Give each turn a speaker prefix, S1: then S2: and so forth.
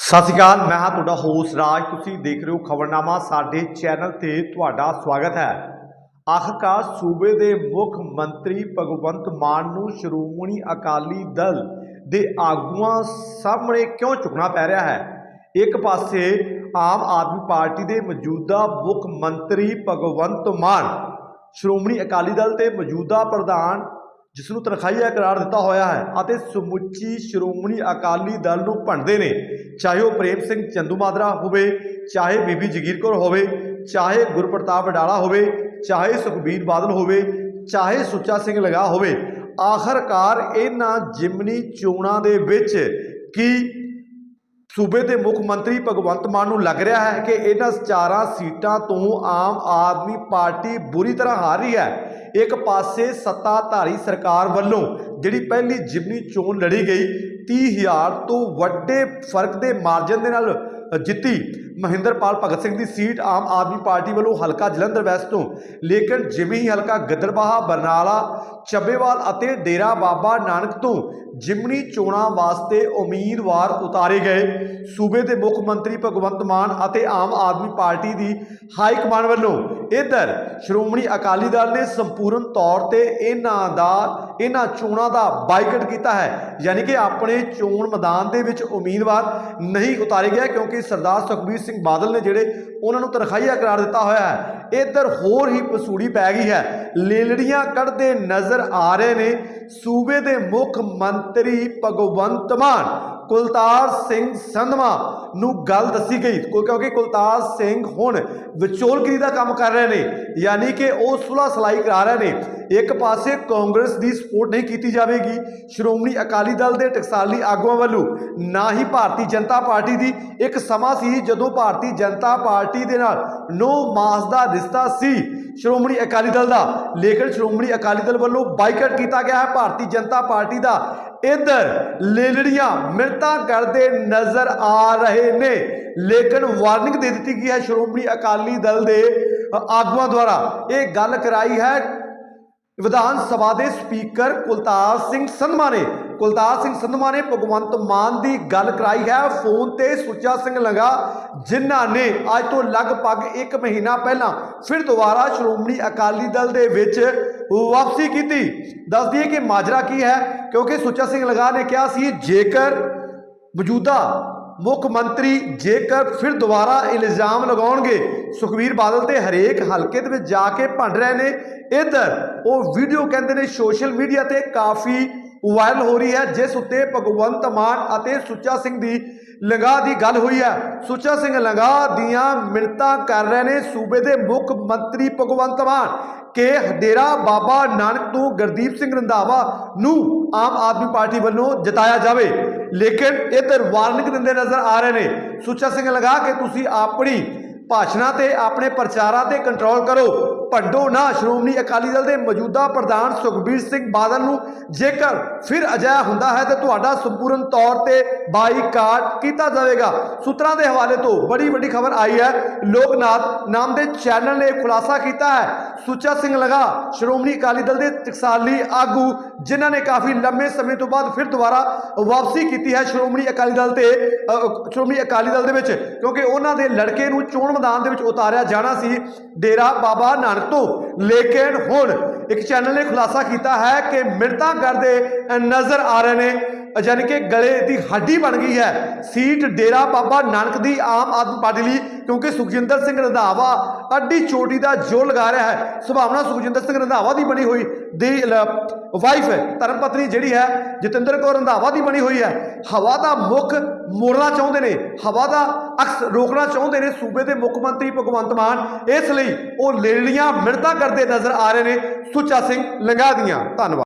S1: ਸਤਿ ਸ਼੍ਰੀ ਅਕਾਲ, ਮੈਂ ਹਾਂ ਤੁਹਾਡਾ ਹੋਸਟ ਰਾਜ। ਤੁਸੀਂ ਦੇਖ ਰਹੇ ਹੋ ਖਬਰਨਾਮਾ, ਸਾਡੇ ਚੈਨਲ ਤੇ ਤੁਹਾਡਾ ਸਵਾਗਤ ਹੈ। ਆਖਰਕਾਰ ਸੂਬੇ ਦੇ ਮੁੱਖ ਮੰਤਰੀ ਭਗਵੰਤ ਮਾਨ ਨੂੰ ਸ਼੍ਰੋਮਣੀ ਅਕਾਲੀ ਦਲ ਦੇ ਆਗੂਆਂ ਸਾਹਮਣੇ ਕਿਉਂ ਝੁਕਣਾ ਪੈ ਰਿਹਾ ਹੈ? ਇੱਕ ਪਾਸੇ ਆਮ ਆਦਮੀ ਪਾਰਟੀ ਦੇ ਮੌਜੂਦਾ ਮੁੱਖ ਮੰਤਰੀ ਭਗਵੰਤ ਮਾਨ, ਸ਼੍ਰੋਮਣੀ ਅਕਾਲੀ ਦਲ ਤੇ ਮੌਜੂਦਾ ਪ੍ਰਧਾਨ ਜਿਸ ਨੂੰ ਤਨਖਾਹੀਆ ਕਰਾਰ ਦਿੱਤਾ ਹੋਇਆ ਹੈ ਅਤੇ ਸਮੁੱਚੀ ਸ਼੍ਰੋਮਣੀ ਅਕਾਲੀ ਦਲ ਨੂੰ ਭੰਡਦੇ ਨੇ। ਚਾਹੇ ਉਹ ਪ੍ਰੇਮ ਸਿੰਘ ਚੰਦੂਮਾਦਰਾ ਹੋਵੇ, ਚਾਹੇ ਬੀਬੀ ਜਗੀਰ ਕੌਰ ਹੋਵੇ, ਚਾਹੇ ਗੁਰਪ੍ਰਤਾਪ ਵਡਾਲਾ ਹੋਵੇ, ਚਾਹੇ ਸੁਖਬੀਰ ਬਾਦਲ ਹੋਵੇ, ਚਾਹੇ ਸੁੱਚਾ ਸਿੰਘ ਲਗਾ ਹੋਵੇ, ਆਖਰਕਾਰ ਇਹਨਾਂ ਜਿਮਨੀ ਚੋਣਾਂ ਦੇ ਵਿੱਚ ਕੀ ਸੂਬੇ ਦੇ ਮੁੱਖ ਮੰਤਰੀ ਭਗਵੰਤ ਮਾਨ ਨੂੰ ਲੱਗ ਰਿਹਾ ਹੈ ਕਿ ਇਹਨਾਂ ਚਾਰਾਂ ਸੀਟਾਂ ਤੋਂ ਆਮ ਆਦਮੀ ਪਾਰਟੀ ਬੁਰੀ ਤਰ੍ਹਾਂ ਹਾਰ ਰਹੀ ਹੈ? ਇੱਕ ਪਾਸੇ ਸੱਤਾਧਾਰੀ ਸਰਕਾਰ ਵੱਲੋਂ ਜਿਹੜੀ ਪਹਿਲੀ ਜਿਮਨੀ ਚੋਣ ਲੜੀ ਗਈ 30000 ਤੋਂ ਵੱਡੇ ਫ਼ਰਕ ਦੇ ਮਾਰਜਨ ਦੇ ਨਾਲ ਜਿੱਤੀ ਮਹਿੰਦਰਪਾਲ ਭਗਤ ਸਿੰਘ ਦੀ ਸੀਟ ਆਮ ਆਦਮੀ ਪਾਰਟੀ ਵੱਲੋਂ ਹਲਕਾ ਜਲੰਧਰ ਵੈਸਟ ਤੋਂ। ਲੇਕਿਨ ਜਿਵੇਂ ਹੀ ਹਲਕਾ ਗਿੱਦੜਬਾਹਾ, ਬਰਨਾਲਾ, ਚੱਬੇਵਾਲ ਅਤੇ ਡੇਰਾ ਬਾਬਾ ਨਾਨਕ ਤੋਂ ਜਿਮਨੀ ਚੋਣਾਂ ਵਾਸਤੇ ਉਮੀਦਵਾਰ ਉਤਾਰੇ ਗਏ। ਸੂਬੇ ਦੇ ਮੁੱਖ ਮੰਤਰੀ ਭਗਵੰਤ ਮਾਨ ਅਤੇ ਆਮ ਆਦਮੀ ਪਾਰਟੀ ਦੀ ਹਾਈ ਕਮਾਂਡ ਵੱਲੋਂ ਇਧਰ ਸ਼੍ਰੋਮਣੀ ਅਕਾਲੀ ਦਲ ਨੇ ਸੰਪੂਰਨ ਤੌਰ ਤੇ ਇਹਨਾਂ ਦਾ, ਇਹਨਾਂ ਚੋਣਾਂ ਦਾ ਬਾਈਕਟ ਕੀਤਾ ਹੈ। ਯਾਨੀ ਕਿ ਆਪਣੇ ਚੋਣ ਮੈਦਾਨ ਦੇ ਵਿੱਚ ਉਮੀਦਵਾਰ ਨਹੀਂ ਉਤਾਰੇ ਗਏ ਕਿਉਂਕਿ ਸਰਦਾਰ ਸੁਖਬੀਰ ਸਿੰਘ ਬਾਦਲ ਨੇ ਜਿਹੜੇ ਉਹਨਾਂ ਨੂੰ ਤਨਖਾਹੀਆ ਕਰਾਰ ਦਿੱਤਾ ਹੋਇਆ ਹੈ, ਇਧਰ ਹੋਰ ਹੀ ਪਸੂੜੀ ਪੈ ਗਈ ਹੈ। ਲੇਲੜੀਆਂ ਕੱਢਦੇ ਨਜ਼ਰ ਆ ਰਹੇ ਨੇ ਸੂਬੇ ਦੇ ਮੁੱਖ ਮੰਤਰੀ ਭਗਵੰਤ ਮਾਨ। ਕੁਲਤਾਰ ਸਿੰਘ ਸੰਧਵਾ ਨੂੰ ਗੱਲ ਦੱਸੀ ਗਈ ਕਿਉਂਕਿ ਕੁਲਤਾਰ ਸਿੰਘ ਹੁਣ ਵਿਚੋਲਗਰੀ ਦਾ ਕੰਮ ਕਰ ਰਹੇ ਨੇ, ਯਾਨੀ ਕਿ ਉਹ ਸੁਲਾ ਸਲਾਈ ਕਰਾ ਰਹੇ ਨੇ। ਇੱਕ ਪਾਸੇ ਕਾਂਗਰਸ ਦੀ ਸਪੋਰਟ ਨਹੀਂ ਕੀਤੀ ਜਾਵੇਗੀ, ਸ਼੍ਰੋਮਣੀ ਅਕਾਲੀ ਦਲ ਦੇ ਟਕਸਾਲੀ ਆਗੂਆਂ ਵੱਲੋਂ, ਨਾ ਹੀ ਭਾਰਤੀ ਜਨਤਾ ਪਾਰਟੀ ਦੀ। ਇੱਕ ਸਮਾਂ ਸੀ ਜਦੋਂ ਭਾਰਤੀ ਜਨਤਾ ਪਾਰਟੀ ਦੇ ਨਾਲ ਨੋ ਮਾਸ ਦਾ ਰਿਸ਼ਤਾ ਸੀ। ਸ਼੍ਰੋਮਣੀ ਅਕਾਲੀ ਦਲ ਦਾ। ਲੇਕਿਨ ਸ਼੍ਰੋਮਣੀ ਅਕਾਲੀ ਦਲ ਵੱਲੋਂ ਬਾਈਕਾਟ ਕੀਤਾ ਗਿਆ ਹੈ। ਭਾਰਤੀ ਜਨਤਾ ਪਾਰਟੀ ਦਾ। ਇਧਰ ਲੇਲੜੀਆਂ ਮਿੰਟਾਂ ਕਰਦੇ ਨਜ਼ਰ ਆ ਰਹੇ ਨੇ। ਲੇਕਿਨ ਵਾਰਨਿੰਗ ਦੇ ਦਿੱਤੀ ਗਈ ਹੈ ਸ਼੍ਰੋਮਣੀ ਅਕਾਲੀ ਦਲ ਦੇ ਆਗੂਆਂ ਦੁਆਰਾ। ਇਹ ਗੱਲ ਕਰਾਈ ਹੈ। ਵਿਧਾਨ ਸਭਾ ਦੇ ਸਪੀਕਰ ਕੁਲਤਾਰ ਸਿੰਘ ਸੰਧਮਾ ਨੇ। ਕੁਲਤਾਰ ਸਿੰਘ ਸੰਧਮਾ ਨੇ ਭਗਵੰਤ ਮਾਨ ਦੀ ਗੱਲ ਕਰਾਈ ਹੈ। ਫੋਨ ਤੇ ਸੁੱਚਾ ਸਿੰਘ ਲੰਗਾ, ਜਿਨ੍ਹਾਂ ਨੇ ਅੱਜ ਤੋਂ ਲਗਭਗ 1 ਮਹੀਨਾ ਪਹਿਲਾਂ ਫਿਰ ਦੁਬਾਰਾ ਸ਼੍ਰੋਮਣੀ ਅਕਾਲੀ ਦਲ ਦੇ ਵਿੱਚ ਵਾਪਸੀ ਕੀਤੀ। ਦੱਸ ਦਈਏ ਕਿ ਮਾਜਰਾ ਕੀ ਹੈ, ਕਿਉਂਕਿ ਸੁੱਚਾ ਸਿੰਘ ਲੰਗਾ ਨੇ ਕਿਹਾ ਸੀ, ਜੇਕਰ ਮੌਜੂਦਾ ਮੁੱਖ ਮੰਤਰੀ ਜੇਕਰ ਫਿਰ ਦੁਬਾਰਾ ਇਲਜ਼ਾਮ ਲਗਾਉਣਗੇ ਸੁਖਬੀਰ ਬਾਦਲ ਤੇ ਹਰੇਕ ਹਲਕੇ ਦੇ ਵਿੱਚ ਜਾ ਕੇ ਭੰਡ ਰਹੇ ਨੇ। ਇੱਧਰ ਉਹ ਵੀਡੀਓ ਕਹਿੰਦੇ ਨੇ, ਸੋਸ਼ਲ ਮੀਡੀਆ ਤੇ ਕਾਫੀ ਵਾਇਰਲ ਹੋ ਰਹੀ ਹੈ, ਜਿਸ ਉੱਤੇ ਭਗਵੰਤ ਮਾਨ ਅਤੇ ਸੁੱਚਾ ਸਿੰਘ ਦੀ ਲੰਗਾ ਦੀ ਗੱਲ ਹੋਈ ਹੈ। ਸੁੱਚਾ ਸਿੰਘ ਲੰਗਾ ਦੀਆਂ ਮਿੰਨਤਾਂ ਕਰ ਰਹੇ ਨੇ ਸੂਬੇ ਦੇ ਮੁੱਖ ਮੰਤਰੀ ਭਗਵੰਤ ਮਾਨ, ਕਿ ਹਡੇਰਾ ਬਾਬਾ ਨਾਨਕ ਤੋਂ ਗੁਰਦੀਪ ਸਿੰਘ ਰੰਧਾਵਾ ਨੂੰ ਆਮ ਆਦਮੀ ਪਾਰਟੀ ਵੱਲੋਂ ਜਿਤਾਇਆ ਜਾਵੇ। ਲੇਕਿਨ ਇਧਰ ਵਾਰਨਿੰਗ ਦਿੰਦੇ ਨਜ਼ਰ ਆ ਰਹੇ ਨੇ, ਸੁੱਚਾ ਸਿੰਘ ਲੰਗਾ ਕਿ ਤੁਸੀਂ ਆਪਣੀ ਭਾਸ਼ਣਾਂ ਤੇ, ਆਪਣੇ ਪ੍ਰਚਾਰਾਂ ਤੇ ਕੰਟਰੋਲ ਕਰੋ। ਭੰਡੋ ਨਾ, ਸ਼੍ਰੋਮਣੀ ਅਕਾਲੀ ਦਲ ਦੇ ਮੌਜੂਦਾ ਪ੍ਰਧਾਨ ਸੁਖਬੀਰ ਸਿੰਘ ਬਾਦਲ ਨੂੰ ਜੇਕਰ ਫਿਰ ਅਜਿਹਾ ਹੁੰਦਾ ਹੈ ਤਾਂ ਤੁਹਾਡਾ ਸੰਪੂਰਨ ਤੌਰ ਤੇ ਬਾਈਕਾਟ ਕੀਤਾ ਜਾਵੇਗਾ। ਸੂਤਰਾਂ ਦੇ ਹਵਾਲੇ ਤੋਂ ਬੜੀ ਵੱਡੀ ਖਬਰ ਆਈ ਹੈ। ਲੋਕਨਾਥ ਨਾਮ ਦੇ ਚੈਨਲ ਨੇ ਖੁਲਾਸਾ ਕੀਤਾ ਹੈ। ਸੁੱਚਾ ਸਿੰਘ ਲਗਾ, ਸ਼੍ਰੋਮਣੀ ਅਕਾਲੀ ਦਲ ਦੇ ਟਕਸਾਲੀ ਆਗੂ, ਜਿਨ੍ਹਾਂ ਨੇ ਕਾਫੀ ਲੰਮੇ ਸਮੇਂ ਤੋਂ ਬਾਅਦ ਫਿਰ ਦੁਬਾਰਾ ਵਾਪਸੀ ਕੀਤੀ ਹੈ ਸ਼੍ਰੋਮਣੀ ਅਕਾਲੀ ਦਲ ਤੇ ਸ਼੍ਰੋਮਣੀ ਅਕਾਲੀ ਦਲ ਦੇ ਵਿੱਚ, ਕਿਉਂਕਿ ਉਹਨਾਂ ਦੇ ਲੜਕੇ ਨੂੰ ਚੋਣ ਮੈਦਾਨ ਦੇ ਵਿੱਚ ਉਤਾਰਿਆ ਜਾਣਾ ਸੀ। ਡੇਰਾ ਬਾਬਾ ਨਾਨਕ ਤੋਂ ਲੇਕਿਨ ਹੁਣ ਇੱਕ ਚੈਨਲ ਨੇ ਖੁਲਾਸਾ ਕੀਤਾ ਹੈ ਕਿ ਮਿੰਟਾਂ ਕਰਦੇ ਨਜ਼ਰ ਆ ਰਹੇ ਨੇ। ਅ, ਯਾਨੀ ਕਿ ਗਲੇ ਦੀ ਹੱਡੀ ਬਣ ਗਈ ਹੈ। ਸੀਟ ਡੇਰਾ ਬਾਬਾ ਨਾਨਕ ਦੀ ਆਮ ਆਦਮੀ ਪਾਰਟੀ ਲਈ ਕਿਉਂਕਿ ਸੁਖਜਿੰਦਰ ਸਿੰਘ ਰੰਧਾਵਾ ਅੱਡੀ ਚੋਟੀ ਦਾ ਜੋਰ ਲਗਾ ਰਿਹਾ ਹੈ। ਸੁਭਾਵਨਾ ਸੁਖਜਿੰਦਰ ਸਿੰਘ ਰੰਧਾਵਾ ਦੀ ਬਣੀ ਹੋਈ ਦੀ ਵਾਈਫ ਧਰਮ ਪਤਨੀ ਜਿਹੜੀ ਹੈ, ਜਤਿੰਦਰ ਕੌਰ ਰੰਧਾਵਾ ਦੀ ਬਣੀ ਹੋਈ ਹੈ। ਹਵਾ ਦਾ ਮੁੱਖ ਮੋੜਨਾ ਚਾਹੁੰਦੇ ਨੇ, ਹਵਾ ਦਾ ਅਕਸ ਰੋਕਣਾ ਚਾਹੁੰਦੇ ਨੇ ਸੂਬੇ ਦੇ ਮੁੱਖ ਮੰਤਰੀ ਭਗਵੰਤ ਮਾਨ। ਇਸ ਲਈ ਉਹ ਲੇਲੀਆਂ ਮਿੰਨਤਾਂ ਕਰਦੇ ਨਜ਼ਰ ਆ ਰਹੇ ਨੇ। ਸੁੱਚਾ ਸਿੰਘ ਲੰਗਾ ਦੀਆਂ। ਧੰਨਵਾਦ।